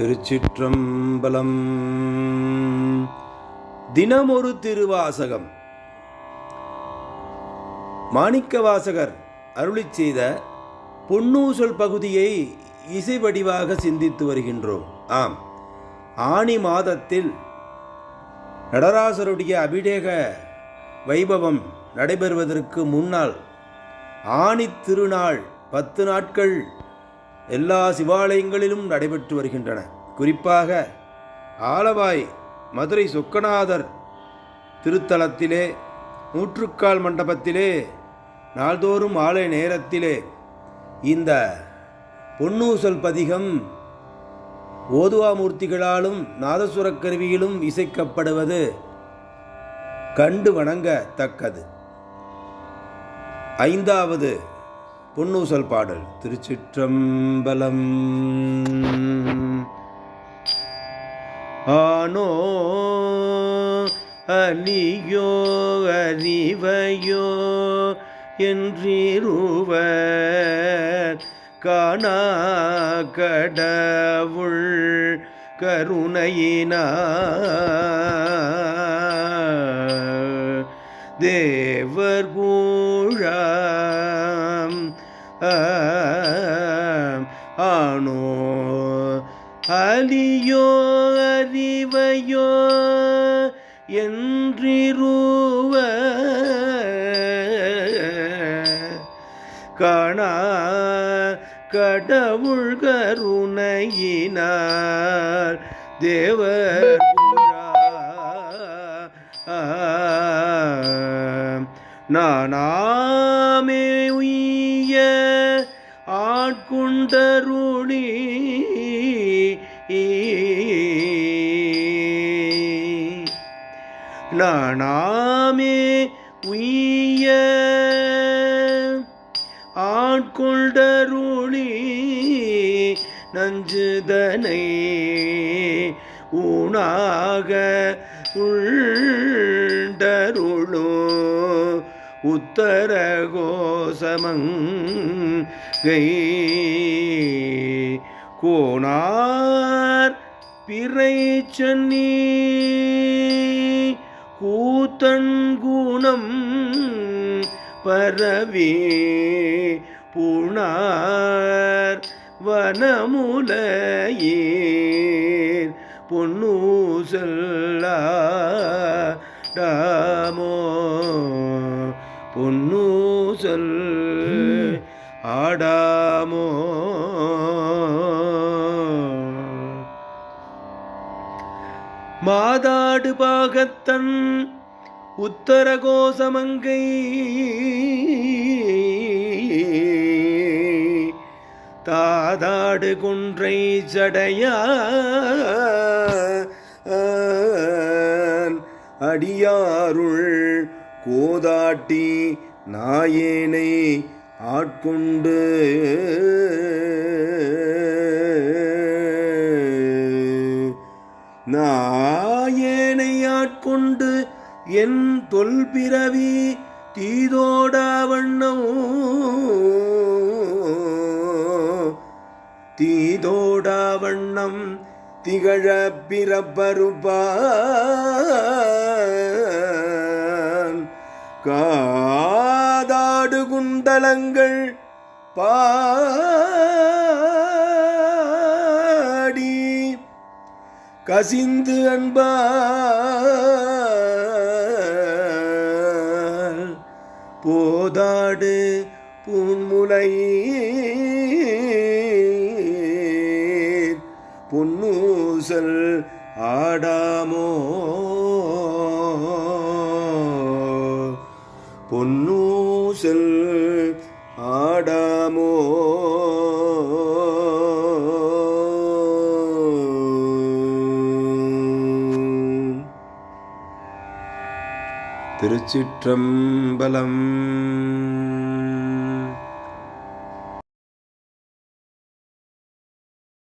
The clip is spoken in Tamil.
திருச்சிற்றம்பலம். தினமொரு திருவாசகம். மாணிக்கவாசகர் அருளிச் செய்த பொன்னூசல் பகுதியை இசை வடிவாக சிந்தித்து வருகின்றோம். ஆம். ஆணி மாதத்தில் நடராசருடைய அபிடேக வைபவம் நடைபெறுவதற்கு முன்னால் ஆணி திருநாள் பத்து நாட்கள் எல்லா சிவாலயங்களிலும் நடைபெற்று வருகின்றன. குறிப்பாக ஆலவாய் மதுரை சொக்கநாதர் திருத்தலத்திலே நூற்றுக்கால் மண்டபத்திலே நாள்தோறும் ஆலை நேரத்திலே இந்த பொன்னூசல் பதிகம் ஓதுவாமூர்த்திகளாலும் நாதசுரக் கருவியிலும் இசைக்கப்படுவது கண்டு வணங்கத்தக்கது. ஐந்தாவது பொன்னூசல் பாடல் திருச்சிற்றம்பலம். ஆனோ அலியோ அறிவையோ என்றிருவர் காணா கடவுள் கருணையினா தேவர் கூழாம் ஆணோ அலியோ அறிவையோ என்றிருவ. காணா கடவுள் கருணையினார். தேவர் ஆட்கொண்டருளி நானாமே உய்ய ஆட்கொண்டருளி. நஞ்சுதனை ஊனாக உள்டருளோ உத்தர கோசமங்கை கோணார் பிறை சென்னி கூத்தன் குணம் பரவி புனார் வனமுலையீர் பொன்னூசல்லாடாமோ பொன்னூசல் ஆடாமோ. மாதாடு பாகத்தன் உத்தரகோசமங்கை தாதாடு குன்றை ஜடையா அடியாருள் கோதாட்டி நாயேனை ஆட்கொண்டு. நாயேனை ஆட்கொண்டு என் தொல்பிறவி தீதோடா வண்ணம். தீதோடா வண்ணம் திகழ பிறப்பருப்பா காதாடு குண்டலங்கள் பாடி கசிந்து அன்பால் போதாடு பூன்முலை பொன்னூசல் ஆடாமோ பொன்னூசல் ஆடாமோ திருச்சிற்றம்பலம்